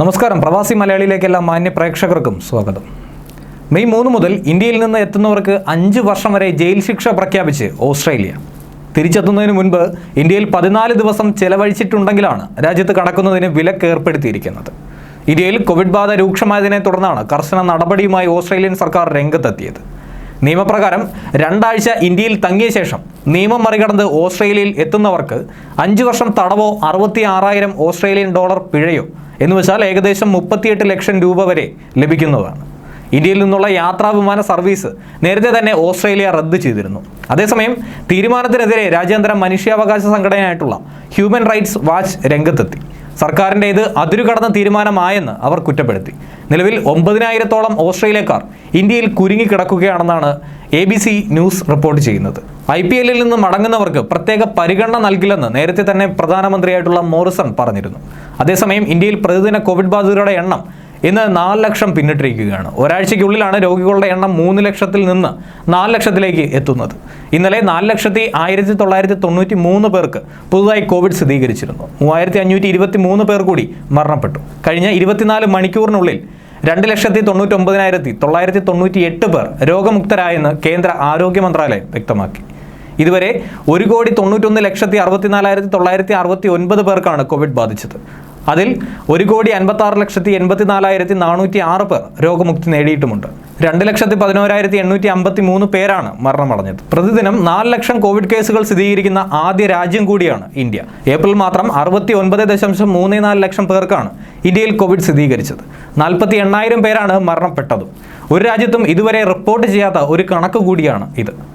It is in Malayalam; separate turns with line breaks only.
നമസ്കാരം. പ്രവാസി മലയാളിയിലേക്ക് എല്ലാ മാന്യ പ്രേക്ഷകർക്കും സ്വാഗതം. മെയ് മൂന്ന് മുതൽ ഇന്ത്യയിൽ നിന്ന് എത്തുന്നവർക്ക് അഞ്ച് വർഷം വരെ ജയിൽ ശിക്ഷ പ്രഖ്യാപിച്ച് ഓസ്ട്രേലിയ. തിരിച്ചെത്തുന്നതിന് മുൻപ് ഇന്ത്യയിൽ പതിനാല് ദിവസം ചെലവഴിച്ചിട്ടുണ്ടെങ്കിലാണ് രാജ്യത്ത് കടക്കുന്നതിന് വിലക്ക് ഏർപ്പെടുത്തിയിരിക്കുന്നത്. ഇന്ത്യയിൽ കോവിഡ് ബാധ രൂക്ഷമായതിനെ തുടർന്നാണ് കർശന നടപടിയുമായി ഓസ്ട്രേലിയൻ സർക്കാർ രംഗത്തെത്തിയത്. നിയമപ്രകാരം രണ്ടാഴ്ച ഇന്ത്യയിൽ തങ്ങിയ ശേഷം നിയമം മറികടന്ന് ഓസ്ട്രേലിയയിൽ എത്തുന്നവർക്ക് അഞ്ച് വർഷം തടവോ അറുപത്തി ആറായിരം ഓസ്ട്രേലിയൻ ഡോളർ പിഴയോ എന്ന് വെച്ചാൽ ഏകദേശം മുപ്പത്തിയെട്ട് ലക്ഷം രൂപ വരെ ലഭിക്കുന്നതാണ്. ഇന്ത്യയിൽ നിന്നുള്ള യാത്രാ വിമാന സർവീസ് നേരത്തെ തന്നെ ഓസ്ട്രേലിയ റദ്ദ് ചെയ്തിരുന്നു. അതേസമയം തീരുമാനത്തിനെതിരെ രാജ്യാന്തര മനുഷ്യാവകാശ സംഘടനയായിട്ടുള്ള ഹ്യൂമൻ റൈറ്റ്സ് വാച്ച് രംഗത്തെത്തി. സർക്കാരിന്റെ ഇത് അതിരുകടന്ന തീരുമാനമായെന്ന് അവർ കുറ്റപ്പെടുത്തി. നിലവിൽ ഒമ്പതിനായിരത്തോളം ഓസ്ട്രേലിയക്കാർ ഇന്ത്യയിൽ കുരുങ്ങിക്കിടക്കുകയാണെന്നാണ് A B C news report ചെയ്യുന്നത്. ഐ പി എല്ലിൽ നിന്ന് മടങ്ങുന്നവർക്ക് പ്രത്യേക പരിഗണന നൽകില്ലെന്ന് നേരത്തെ തന്നെ പ്രധാനമന്ത്രിയായിട്ടുള്ള മോറിസൺ പറഞ്ഞിരുന്നു. അതേസമയം ഇന്ത്യയിൽ പ്രതിദിന കോവിഡ് ബാധിതരുടെ എണ്ണം ഇന്ന് നാല് ലക്ഷം പിന്നിട്ടിരിക്കുകയാണ്. ഒരാഴ്ചയ്ക്കുള്ളിലാണ് രോഗികളുടെ എണ്ണം മൂന്ന് ലക്ഷത്തിൽ നിന്ന് നാല് ലക്ഷത്തിലേക്ക് എത്തുന്നത്. ഇന്നലെ നാല് ലക്ഷത്തി ആയിരത്തി തൊള്ളായിരത്തി തൊണ്ണൂറ്റി മൂന്ന് പേർക്ക് പുതുതായി കോവിഡ് സ്ഥിരീകരിച്ചിരുന്നു. മൂവായിരത്തി അഞ്ഞൂറ്റി ഇരുപത്തി മൂന്ന് പേർ കൂടി മരണപ്പെട്ടു. കഴിഞ്ഞ ഇരുപത്തിനാല് മണിക്കൂറിനുള്ളിൽ രണ്ട് ലക്ഷത്തി തൊണ്ണൂറ്റൊമ്പതിനായിരത്തി തൊള്ളായിരത്തി തൊണ്ണൂറ്റി എട്ട് പേർ രോഗമുക്തരായെന്ന് കേന്ദ്ര ആരോഗ്യ മന്ത്രാലയം വ്യക്തമാക്കി. ഇതുവരെ ഒരു കോടി തൊണ്ണൂറ്റൊന്ന് ലക്ഷത്തി അറുപത്തിനാലായിരത്തി തൊള്ളായിരത്തി അറുപത്തി ഒൻപത് പേർക്കാണ് കോവിഡ് ബാധിച്ചത്. അതിൽ ഒരു കോടി അൻപത്തി ആറ് ലക്ഷത്തി എൺപത്തിനാലായിരത്തി നാനൂറ്റി ആറ് പേർ രോഗമുക്തി നേടിയിട്ടുമുണ്ട്. രണ്ട് ലക്ഷത്തി പതിനോരായിരത്തി എണ്ണൂറ്റി അമ്പത്തി മൂന്ന് പേരാണ് മരണമടഞ്ഞത്. പ്രതിദിനം നാല് ലക്ഷം കോവിഡ് കേസുകൾ സ്ഥിരീകരിക്കുന്ന ആദ്യ രാജ്യം കൂടിയാണ് ഇന്ത്യ. ഏപ്രിൽ മാത്രം അറുപത്തി ഒൻപത് ദശാംശം മൂന്ന് നാല് ലക്ഷം പേർക്കാണ് ഇന്ത്യയിൽ കോവിഡ് സ്ഥിരീകരിച്ചത്. നാൽപ്പത്തി എണ്ണായിരം പേരാണ് മരണപ്പെട്ടതും. ഒരു രാജ്യത്തും ഇതുവരെ റിപ്പോർട്ട് ചെയ്യാത്ത ഒരു കണക്ക് കൂടിയാണ് ഇത്.